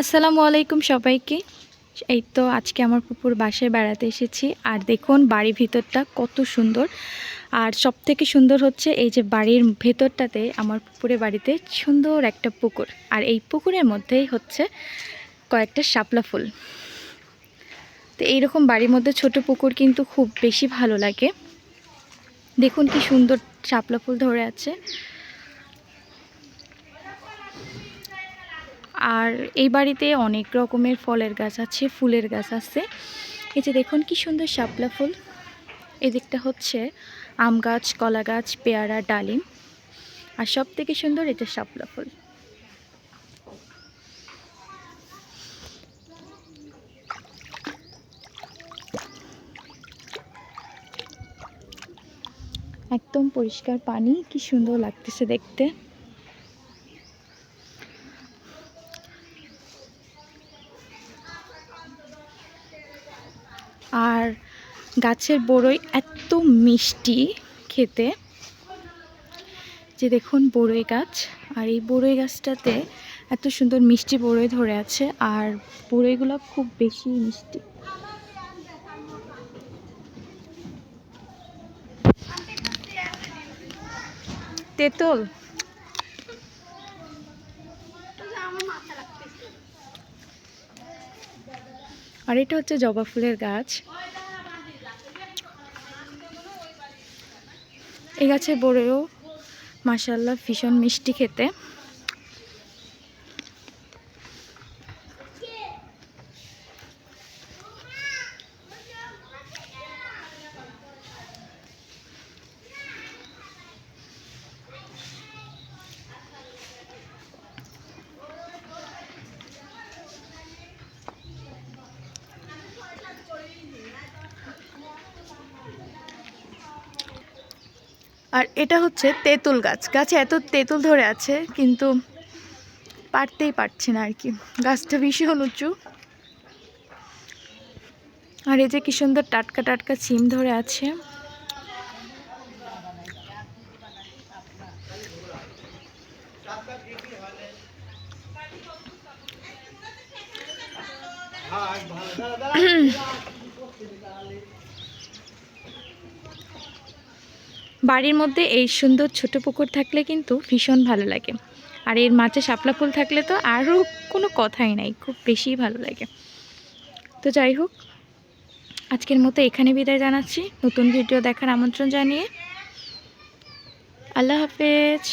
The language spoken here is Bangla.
আসসালামু আলাইকুম সবাইকে। এই তো আজকে আমার পুকুর বাসায় বেড়াতে এসেছি। আর দেখুন, বাড়ির ভিতরটা কত সুন্দর। আর সব থেকে সুন্দর হচ্ছে এই যে বাড়ির ভেতরটাতে আমার পুকুরে বাড়িতে সুন্দর একটা পুকুর। আর এই পুকুরের মধ্যেই হচ্ছে কয়েকটা শাপলা ফুল। তো এইরকম বাড়ির মধ্যে ছোট পুকুর কিন্তু খুব বেশি ভালো লাগে। দেখুন কি সুন্দর শাপলা ফুল ধরে আছে। আর এই বাড়িতে অনেক রকমের ফলের গাছ আছে, ফুলের গাছ আছে। এই যে দেখুন কি সুন্দর শাপলা ফুল। এদিকটা হচ্ছে আম গাছ, কলা গাছ, পেয়ারা, ডালিম। আর সব থেকে সুন্দর এটা শাপলা ফুল। একদম পরিষ্কার পানি, কি সুন্দর লাগতেছে দেখতে। আর গাছের বড়ই এত মিষ্টি খেতে যে দেখুন বড়ই গাছ, আর এই বড়ই গাছটাতে এত সুন্দর মিষ্টি বড়ই ধরে আছে, আর বড়ইগুলো খুব বেশি মিষ্টি। তেঁতুল? আর এটা হচ্ছে জবা ফুলের গাছ। এই গাছে বড়েও মাসাল্লাহ ভীষণ মিষ্টি খেতে। আর এটা হচ্ছে তেঁতুল গাছ। গাছে এত তেঁতুল ধরে আছে, কিন্তু পারতেই পারছি না আর কি। গাছটা ভীষণ উঁচু। আর এই যে কি সুন্দর টাটকা টাটকা সিম ধরে আছে। বাড়ির মধ্যে এই সুন্দর ছোট পুকুর থাকলে কিন্তু ভীষণ ভালো লাগে। আর এর মাঝে শাপলা ফুল থাকলে তো আরও কোনো কথাই নাই, খুব বেশি ভালো লাগে। তো যাই হোক, আজকের মতো এখানে বিদায় জানাচ্ছি। নতুন ভিডিও দেখার আমন্ত্রণ জানিয়ে আল্লাহ হাফেজ।